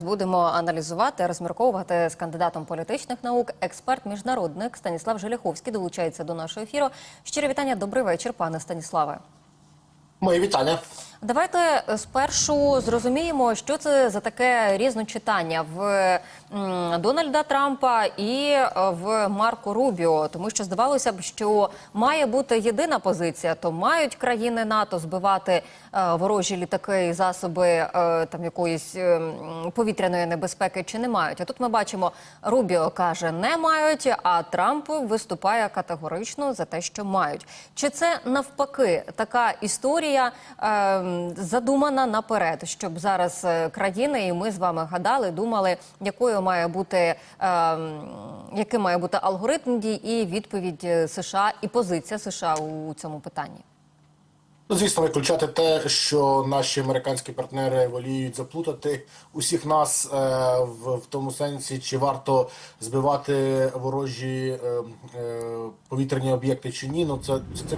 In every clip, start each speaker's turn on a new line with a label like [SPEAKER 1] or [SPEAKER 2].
[SPEAKER 1] Будемо аналізувати, розмірковувати з кандидатом політичних наук, експерт міжнародник Станіслав Желяховський долучається до нашого ефіру. Щире вітання, добрий вечір, пане Станіславе.
[SPEAKER 2] Мої вітання.
[SPEAKER 1] Давайте спершу зрозуміємо, що це за таке різночитання в Дональда Трампа і е, в Марко Рубіо, тому що здавалося б, що має бути єдина позиція, то мають країни НАТО збивати е, ворожі літаки і засоби е, там якоїсь е, повітряної небезпеки, чи не мають. А тут ми бачимо, Рубіо каже, не мають, а Трамп виступає категорично за те, що мають. Чи це навпаки така історія? Задумана наперед, щоб зараз е, країни, і ми з вами гадали, думали, якою має бути е, яким має бути алгоритм дій і відповідь е, США і позиція США у цьому питанні.
[SPEAKER 2] Ну, звісно, виключати те, що наші американські партнери воліють заплутати усіх нас е, в, в тому сенсі, чи варто збивати ворожі е, е, повітряні об'єкти чи ні. Ну це це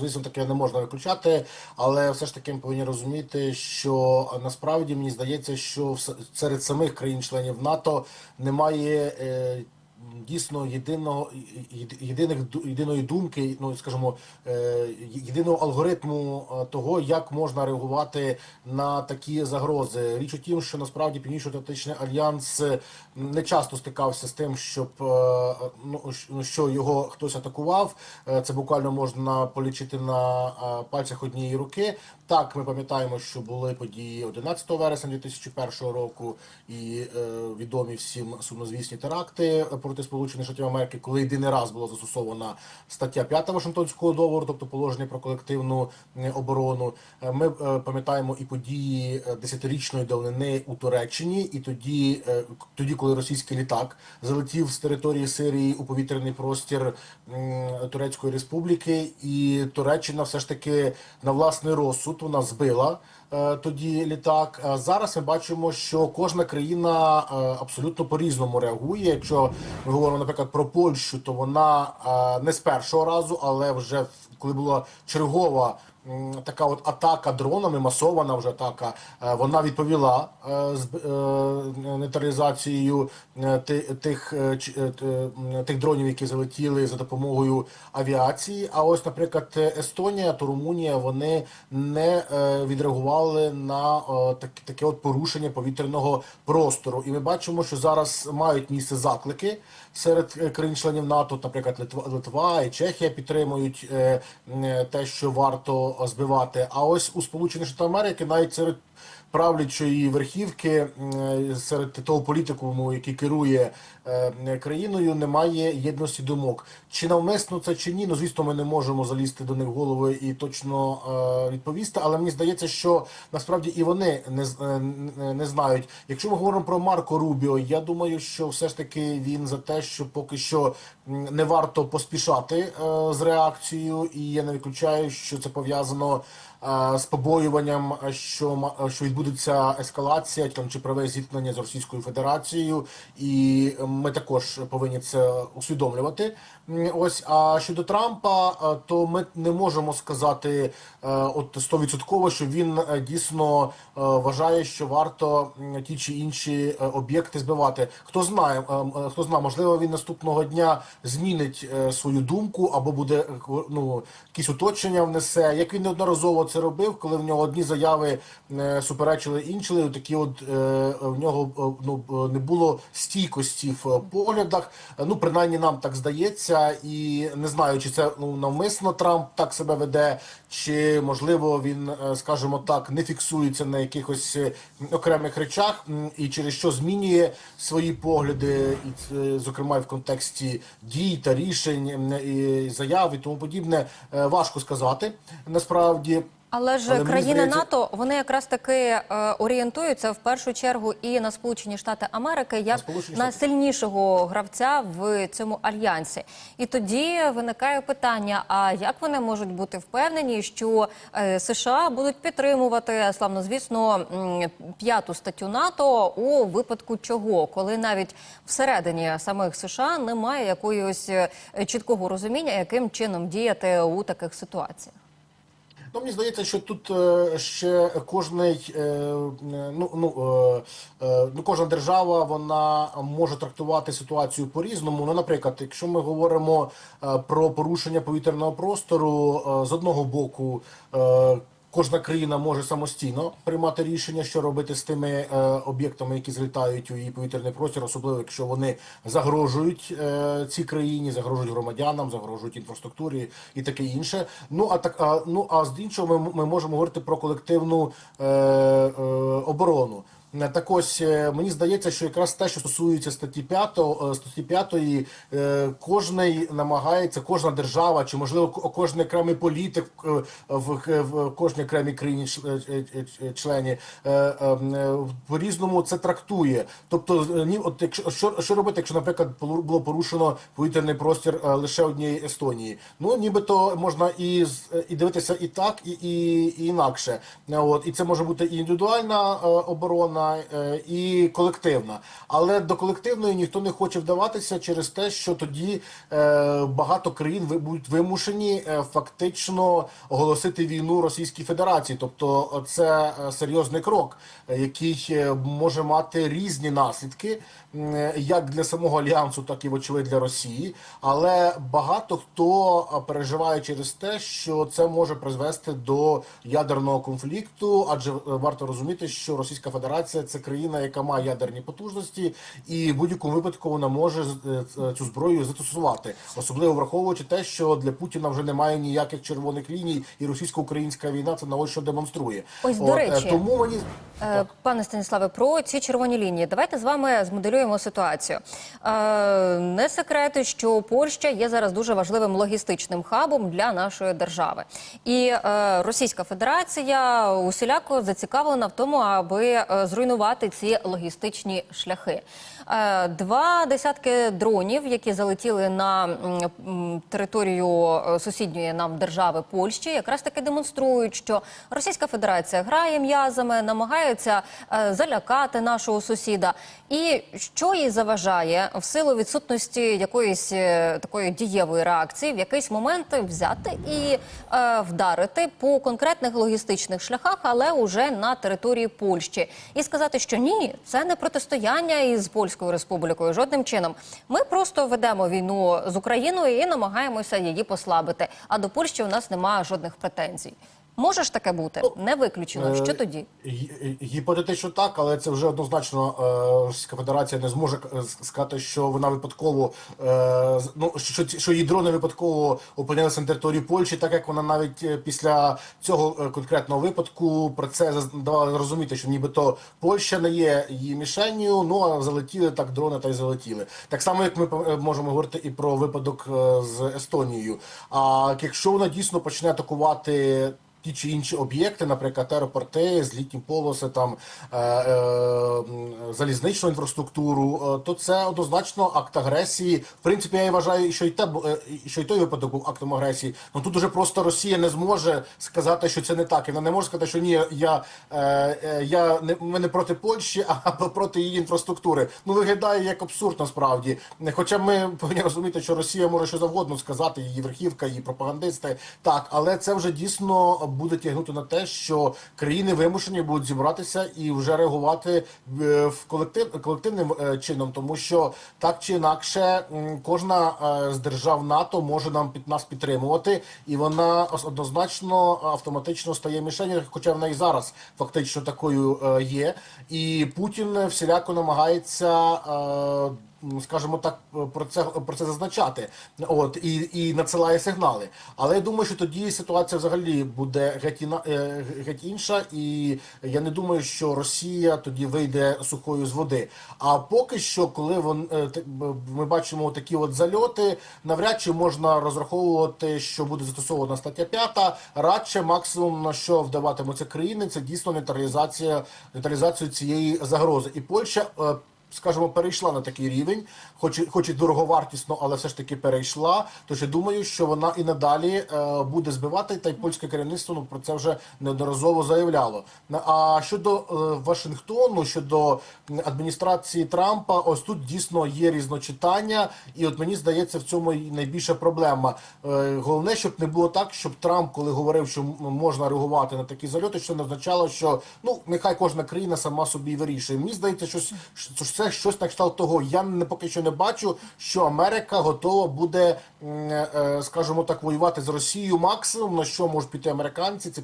[SPEAKER 2] звісно таке не можна виключати, але все ж таки ми повинні розуміти, що насправді мені здається, що серед самих країн-членів НАТО немає. Е, Дійсно, єдиного єдиних єдиної думки, ну скажімо, е, єдиного алгоритму е, того, як можна реагувати на такі загрози. Річ у тім, що насправді Північно-Атлантичний альянс е, не часто стикався з тим, щоб ну ну, що його хтось атакував. Це буквально можна полічити на пальцях однієї руки. Так, ми пам'ятаємо, що були події 11 вересня 2001 року і е, відомі всім сумнозвісні теракти проти Сполучених Штатів Америки, коли єдиний раз була застосована стаття 5 Вашингтонського договору, тобто положення про колективну е, оборону. Е, Ми е, пам'ятаємо і події е, десятирічної давнини у Туреччині, і тоді, е, тоді, коли російський літак залетів з території Сирії у повітряний простір м, Турецької республіки, і Туреччина все ж таки на власний розсуд вона збила е, тоді літак. Е, Зараз ми бачимо, що кожна країна е, абсолютно по-різному реагує. Якщо ми говоримо, наприклад, про Польщу, то вона не з першого разу, але вже коли була чергова. Така от атака дронами, масована вже атака. е, Вона відповіла е, з е, нейтралізацією тих, тих дронів, які залетіли за допомогою авіації. А ось, наприклад, Естонія та Румунія вони не відреагували на таке от порушення повітряного простору. І ми бачимо, що зараз мають місце заклики серед країн-членів НАТО, наприклад, Литва, Литва і Чехія підтримують те, що варто е, збивати. А ось у Сполучених Штатах Америки навіть серед правлячої верхівки серед того політикуму, який керує е, країною, немає єдності думок. Чи навмисно це чи ні? Ну звісно, ми не можемо залізти до них голови і точно е, відповісти. Але мені здається, що насправді і вони не е, не- знають. Якщо ми говоримо про Марко Рубіо, я думаю, що все ж таки він за те, що поки що не варто поспішати е, з реакцією, і я не виключаю, що це пов'язано е, з побоюванням, е, що е, що відбудеться ескалація там чи праве зіткнення з Російською Федерацією, і е, ми також повинні це усвідомлювати. Ось а щодо Трампа, е, то ми не можемо сказати е, от стовідсотково, що він е, дійсно е, вважає, що варто ті чи інші е, об'єкти збивати. Хто знає, е, е, хто знає, можливо, він наступного дня змінить е, свою думку або буде е, ну якісь уточнення внесе. Як він неодноразово це робив, коли в нього одні заяви е, суперечили інші, такі от е, в нього е, ну не було стійкості в поглядах. Ну принаймні нам так здається, і не знаю, чи це ну навмисно Трамп так себе веде, чи можливо він, скажімо так, не фіксується на якихось окремих речах, і через що змінює свої погляди, і зокрема і в контексті дій та рішень і заяв і тому подібне, важко сказати насправді.
[SPEAKER 1] Але ж
[SPEAKER 2] Але
[SPEAKER 1] країни
[SPEAKER 2] здається-
[SPEAKER 1] НАТО вони якраз таки е, орієнтуються в першу чергу і на Сполучені Штати Америки як
[SPEAKER 2] Сполучені
[SPEAKER 1] на сильнішого гравця в цьому альянсі. І тоді виникає питання: а як вони можуть бути впевнені, що е, США будуть підтримувати славнозвісно м, п'яту статтю НАТО у випадку чого, коли навіть всередині самих США немає якоїсь е, чіткого розуміння, яким чином діяти у таких ситуаціях?
[SPEAKER 2] Ну, мені здається, що тут е, ще кожний, е, ну, ну, е, ну, кожна держава вона може трактувати ситуацію по-різному. Ну, наприклад, якщо ми говоримо про порушення повітряного простору, з одного боку. Кожна країна може самостійно приймати рішення, що робити з тими е, об'єктами, які злітають у її повітряний простір, особливо якщо вони загрожують е, цій країні, загрожують громадянам, загрожують інфраструктурі і таке інше. Ну а так, а, ну а з іншого, ми, ми можемо говорити про колективну е, е, оборону. Е, Так ось е, мені здається, що якраз те, що стосується статті 5, е, статті 5, е, кожний намагається, кожна держава, чи можливо ко- кожен окремий політик в, в кожній окремій країні чле- члені е, е, е, по-різному це трактує. Тобто, ні, от якщо що, що робити, якщо, наприклад, було порушено повітряний простір лише однієї Естонії, ну нібито можна і і дивитися і так, і, і, і інакше. От і це може бути і індивідуальна оборона, е, і колективна. Але до колективної ніхто не хоче вдаватися через те, що тоді е, багато країн будуть вимушені е, фактично оголосити війну Російській Федерації. Тобто, це серйозний крок, який може мати різні наслідки, як для самого альянсу, так і вочевидь для Росії. Але багато хто переживає через те, що це може призвести до ядерного конфлікту, адже варто розуміти, що Російська Федерація це країна, яка має ядерні потужності, і в будь-якому випадку вона може е, ц- цю зброю застосувати, особливо враховуючи те, що для Путіна вже немає ніяких червоних ліній, і російсько-українська війна це на ось що демонструє.
[SPEAKER 1] Ось,
[SPEAKER 2] От, до
[SPEAKER 1] речі,
[SPEAKER 2] тому мені
[SPEAKER 1] Е, Пане Станіславе, про ці червоні лінії. Давайте з вами змоделюємо ситуацію. Е, Не секрет, що Польща є зараз дуже важливим логістичним хабом для нашої держави, і е, Російська Федерація усіляко зацікавлена в тому, аби зруйнувати ці логістичні шляхи. Е, Два десятки дронів, які залетіли на територію е, сусідньої нам держави Польщі, якраз таки демонструють, що Російська Федерація грає м'язами, намагається е, залякати нашого сусіда. І що їй заважає в силу відсутності якоїсь такої дієвої реакції, в якийсь момент взяти і вдарити по конкретних логістичних шляхах, але уже на території Польщі, і сказати, що ні, це не протистояння із Польською Республікою. Жодним чином. Ми просто ведемо війну з Україною і намагаємося її послабити. А до Польщі у нас немає жодних претензій. Може ж таке бути? Не виключено. Що тоді?
[SPEAKER 2] Гіпотетично так, але це вже однозначно е, Російська Федерація не зможе е, сказати, що вона випадково е, ну що, що її дрони випадково опинилися на території Польщі, так як вона навіть е, після цього е, конкретного випадку про це давала зрозуміти, що нібито Польща не є її мішенню. Ну а залетіли так дрони, та й залетіли. Так само, як ми е, можемо говорити і про випадок е, з Естонією. А якщо вона дійсно почне атакувати ті чи інші об'єкти, наприклад, аеропорти, злітні полоси, там е, е, залізничну інфраструктуру, е, то це однозначно акт агресії. В принципі, я вважаю, що і те е, що і той випадок був актом агресії. Ну тут уже просто Росія не зможе сказати, що це не так. І вона не може сказати, що ні, я, е, е, я не ми не проти Польщі, а проти її інфраструктури. Ну виглядає як абсурд насправді. Хоча ми повинні розуміти, що Росія може що завгодно сказати, її верхівка, її пропагандисти. Так, але це вже дійсно буде тягнути на те, що країни вимушені будуть зібратися і вже реагувати е, в колектив колективним е, чином, тому що так чи інакше кожна е, з держав НАТО може нам під нас підтримувати, і вона однозначно автоматично стає мішенью, хоча вона і зараз фактично такою є. І Путін всіляко намагається. Е, Скажімо так, про це про це зазначати, от і, і надсилає сигнали. Але я думаю, що тоді ситуація взагалі буде геть, е, геть інша, і я не думаю, що Росія тоді вийде сухою з води. А поки що, коли вон, е, ми бачимо такі от зальоти, навряд чи можна розраховувати, що буде застосована стаття 5, радше максимум на що вдаватимуться країни, це дійсно нейтралізація нейтралізацію цієї загрози. І Польща. Скажімо, перейшла на такий рівень, хоч, і- хоч і дороговартісно, але все ж таки перейшла. Тож я думаю, що вона і надалі е, буде збивати, та й польське керівництво ну, про це вже неодноразово заявляло. А щодо е, Вашингтону, щодо адміністрації Трампа, ось тут дійсно є різночитання, і от мені здається, в цьому і найбільша проблема. Е, Головне, щоб не було так, щоб Трамп, коли говорив, що можна реагувати на такі зальоти, що не означало, що ну нехай кожна країна сама собі вирішує. Мені здається, щось що це щось на кшталт того. Я не поки що не бачу, що Америка готова буде, м, е, скажімо так, воювати з Росією. Максимум на що можуть піти американці, це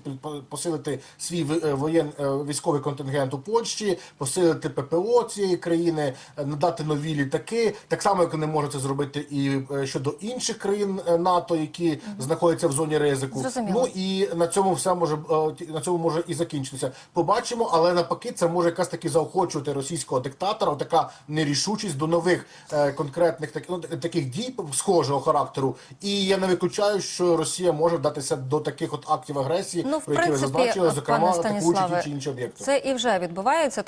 [SPEAKER 2] посилити свій е, воєн е, військовий контингент у Польщі, посилити ППО цієї країни, е, надати нові літаки. Так само, як вони можуть це зробити і е, щодо інших країн е, НАТО, які знаходяться в зоні ризику.
[SPEAKER 1] Зрозуміло.
[SPEAKER 2] Ну і на цьому все може е, на цьому може і закінчитися. Побачимо, але навпаки, це може якраз таки заохочувати російського диктатора. Така нерішучість до нових е, конкретних так, ну, таких дій схожого характеру. І я не виключаю, що Росія може вдатися до таких от актів агресії,
[SPEAKER 1] Ну, в
[SPEAKER 2] про які ви
[SPEAKER 1] принципі,
[SPEAKER 2] зазначили, зокрема
[SPEAKER 1] пане
[SPEAKER 2] ті чи інші об'єкти.
[SPEAKER 1] це і вже відбувається.